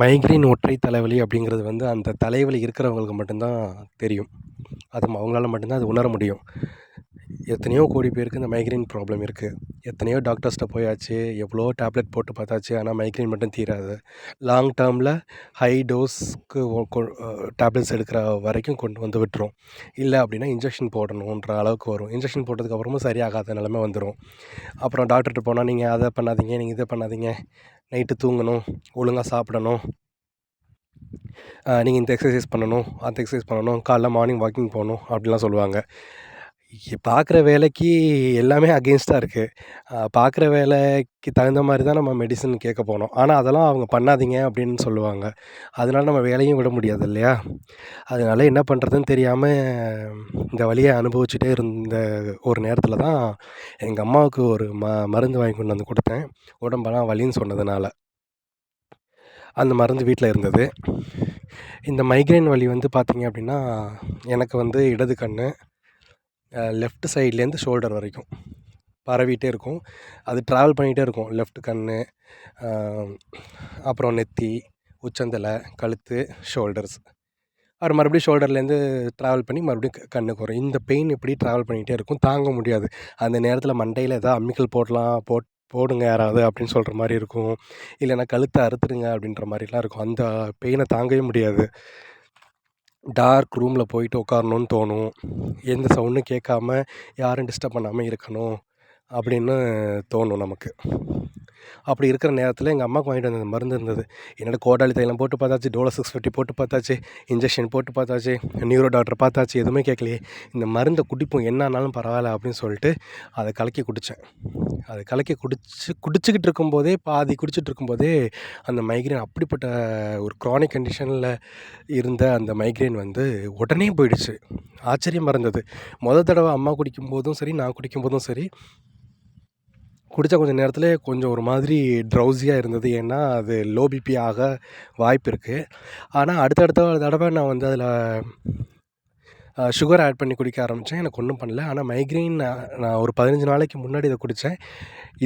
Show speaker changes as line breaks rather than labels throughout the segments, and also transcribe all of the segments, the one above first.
Migraine ஒற்றை தலைவலி அப்படிங்கிறது வந்து அந்த தலைவலி இருக்கிறவங்களுக்கு மட்டும்தான் தெரியும். அது அவங்களால மட்டும்தான் அது உணர முடியும். எத்தனையோ கோடி பேருக்கு இந்த மைக்ரேன் ப்ராப்ளம் இருக்குது எத்தனையோ டாக்டர்ஸ்கிட்ட போயாச்சு எவ்வளோ டேப்லெட் போட்டு பார்த்தாச்சு ஆனால் மைக்ரேன் மட்டும் தீராது. லாங் டேர்மில் ஹை டோஸ்க்கு டேப்லெட்ஸ் எடுக்கிற வரைக்கும் கொண்டு வந்து விட்டுரும். இல்லை அப்படின்னா இன்ஜெக்ஷன் போடணுன்ற அளவுக்கு வரும். இன்ஜெக்ஷன் போட்டதுக்கப்புறமும் சரியாகாத நிலமை வந்துடும் அப்புறம் டாக்டர்கிட்ட போனால் நீங்கள் அதை பண்ணாதீங்க நீங்கள் இதை பண்ணாதீங்க. நைட்டு தூங்கணும் ஒழுங்காக சாப்பிடணும். நீங்கள் இந்த எக்ஸசைஸ் பண்ணணும் அந்த எக்ஸசைஸ் பண்ணணும். காலைல மார்னிங் வாக்கிங் போகணும் அப்படிலாம் சொல்லுவாங்க. பார்க்குற வேலைக்கு எல்லாமே அகெயின்ஸ்டாக இருக்குது பார்க்குற வேலைக்கு தகுந்த மாதிரி தான் நம்ம மெடிசன் கேட்க போனோம் ஆனால் அதெல்லாம் அவங்க பண்ணாதீங்க அப்படின்னு சொல்லுவாங்க. அதனால நம்ம வேலையும் விட முடியாது இல்லையா? அதனால என்ன பண்ணுறதுன்னு தெரியாமல் இந்த வழியை அனுபவிச்சுட்டே இருந்த ஒரு நேரத்தில் தான் எங்கள் அம்மாவுக்கு ஒரு ம மருந்து வாங்கி கொண்டு வந்து கொடுத்தேன். உடம்பெல்லாம் வலின்னு சொன்னதுனால. அந்த மருந்து வீட்டில் இருந்தது. இந்த மைக்ரைன் வலி வந்து பார்த்திங்க அப்படின்னா எனக்கு வந்து இடது கண் லெஃப்ட் சைட்லேருந்து ஷோல்டர் வரைக்கும். பரவிட்டே இருக்கும். அது ட்ராவல் பண்ணிகிட்டே இருக்கும். லெஃப்ட் கண் அப்புறம் நெத்தி உச்சந்தலை கழுத்து ஷோல்டர்ஸ் அவர் மறுபடியும் ஷோல்டர்லேருந்து ட்ராவல் பண்ணி மறுபடியும் கண்ணுக்கு வரும் இந்த பெயின் இப்படி ட்ராவல் பண்ணிகிட்டே இருக்கும். தாங்க முடியாது. அந்த நேரத்தில் மண்டையில் எதாவது அம்மிக்கல் போடலாம் போட் போடுங்க யாராவது அப்படின்னு சொல்கிற மாதிரி இருக்கும். இல்லைன்னா கழுத்தை அறுத்துடுங்க அப்படின்ற மாதிரிலாம் இருக்கும். அந்த பெயினை தாங்கவே முடியாது. டார்க் ரூமில் போயிட்டு உட்காரணுன்னு தோணும். எந்த சவுண்டும் கேட்காம யாரும் டிஸ்டர்ப் பண்ணாமல் இருக்கணும் அப்படின்னு தோணும் நமக்கு. அப்படி இருக்கிற நேரத்தில் எங்கள் அம்மாவுக்கு வாங்கிட்டு வந்த மருந்து இருந்தது. என்னோட கோடாலி தைலம் போட்டு பார்த்தாச்சு டோலோ சிக்ஸ் ஃபிஃப்டி போட்டு பார்த்தாச்சு இன்ஜெக்ஷன் போட்டு பார்த்தாச்சு நியூரோ டாக்டர் பார்த்தாச்சு எதுவுமே கேட்கலையே. இந்த மருந்தை குடிப்போம் என்ன ஆனாலும் பரவாயில்ல அப்படின்னு சொல்லிட்டு அதை கலக்கி குடித்தேன் அதை கலக்கி குடிச்சு குடிச்சிக்கிட்டு இருக்கும்போதே பாதி குடிச்சிட்டு இருக்கும்போதே அந்த மைக்ரைன் அப்படிப்பட்ட ஒரு க்ரானிக் கண்டிஷனில் இருந்த அந்த மைக்ரைன் வந்து உடனே போயிடுச்சு. ஆச்சரியமாக இருந்தது. மொதல் தடவை அம்மா குடிக்கும்போதும் சரி நான் குடிக்கும்போதும் சரி குடித்த கொஞ்சம் நேரத்தில் கொஞ்சம் ஒரு மாதிரி ட்ரௌஸியாக இருந்தது. ஏன்னா அது லோ பிபி ஆக வாய்ப்பு இருக்குது ஆனால் அடுத்தடுத்த தடவை நான் வந்து அதில் சுகர் ஆட் பண்ணி குடிக்க ஆரம்பித்தேன் எனக்கு ஒன்றும் பண்ணல. ஆனால் மைக்ரைன் நான் ஒரு பதினஞ்சு நாளைக்கு முன்னாடி இதை குடித்தேன்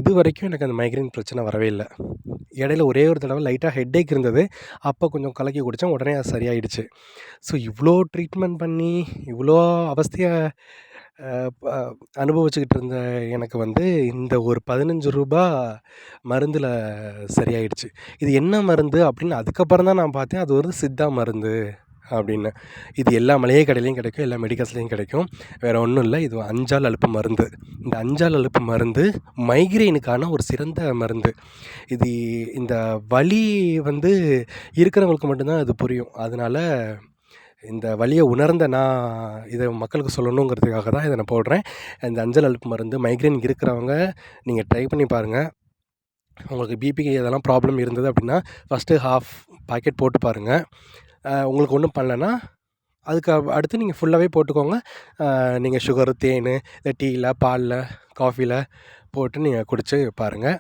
இது வரைக்கும் எனக்கு அந்த மைக்ரைன் பிரச்சனை வரவே இல்லை. இடையில ஒரே ஒரு தடவை லைட்டாக ஹெட்டேக் இருந்தது. அப்போ கொஞ்சம் கலக்கி குடித்தேன் உடனே அது சரியாயிடுச்சு. ஸோ இவ்வளோ ட்ரீட்மெண்ட் பண்ணி இவ்வளோ அவஸ்தையை அனுபவிச்சுக்கிட்டு இருந்த எனக்கு வந்து இந்த ஒரு பதினஞ்சு ரூபா மருந்தில் சரியாயிடுச்சு. இது என்ன மருந்து அப்படின்னு அதுக்கப்புறம் தான் நான் பார்த்தேன். அது ஒரு சித்தா மருந்து அப்படின்னு. இது எல்லா மளிகை கடையிலையும் கிடைக்கும் எல்லா மெடிக்கல்ஸ்லேயும் கிடைக்கும். வேறு ஒன்றும் இல்லை. இது அஞ்சால் அழுப்பு மருந்து. இந்த அஞ்சால் அழுப்பு மருந்து மைக்ரெயினுக்கான ஒரு சிறந்த மருந்து. இது இந்த வலி வந்து இருக்கிறவங்களுக்கு மட்டும்தான் அது புரியும். அதனால் இந்த வழியை உணர்ந்த நான் இதை மக்களுக்கு சொல்லணுங்கிறதுக்காக தான் இதை நான் போடுறேன். இந்த அஞ்சல் அழுப்பு மருந்து மைக்ரைன் இருக்கிறவங்க நீங்கள் ட்ரை பண்ணி பாருங்கள் உங்களுக்கு பிபிக்கு இதெல்லாம் ப்ராப்ளம் இருந்தது அப்படின்னா ஃபஸ்ட்டு ஹாஃப் பாக்கெட் போட்டு பாருங்கள் உங்களுக்கு ஒன்றும் பண்ணலன்னா அதுக்கு அடுத்து நீங்கள் ஃபுல்லாகவே போட்டுக்கோங்க. நீங்கள் சுகரு தேன் இந்த டீயில் பாலில் காஃபியில் போட்டு நீங்கள் குடித்து பாருங்கள்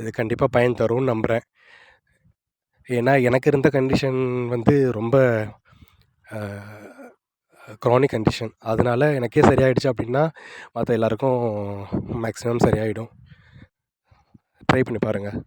இது கண்டிப்பாக பயன் தரும்னு நம்புகிறேன் ஏன்னா எனக்கு இருந்த கண்டிஷன் வந்து ரொம்ப க்ரானிக் கண்டிஷன் அதனால் எனக்கே சரியாயிடுச்சு அப்படின்னா மற்ற எல்லாருக்கும் மேக்ஸிமம் சரியாயிடும். ட்ரை பண்ணி பாருங்கள்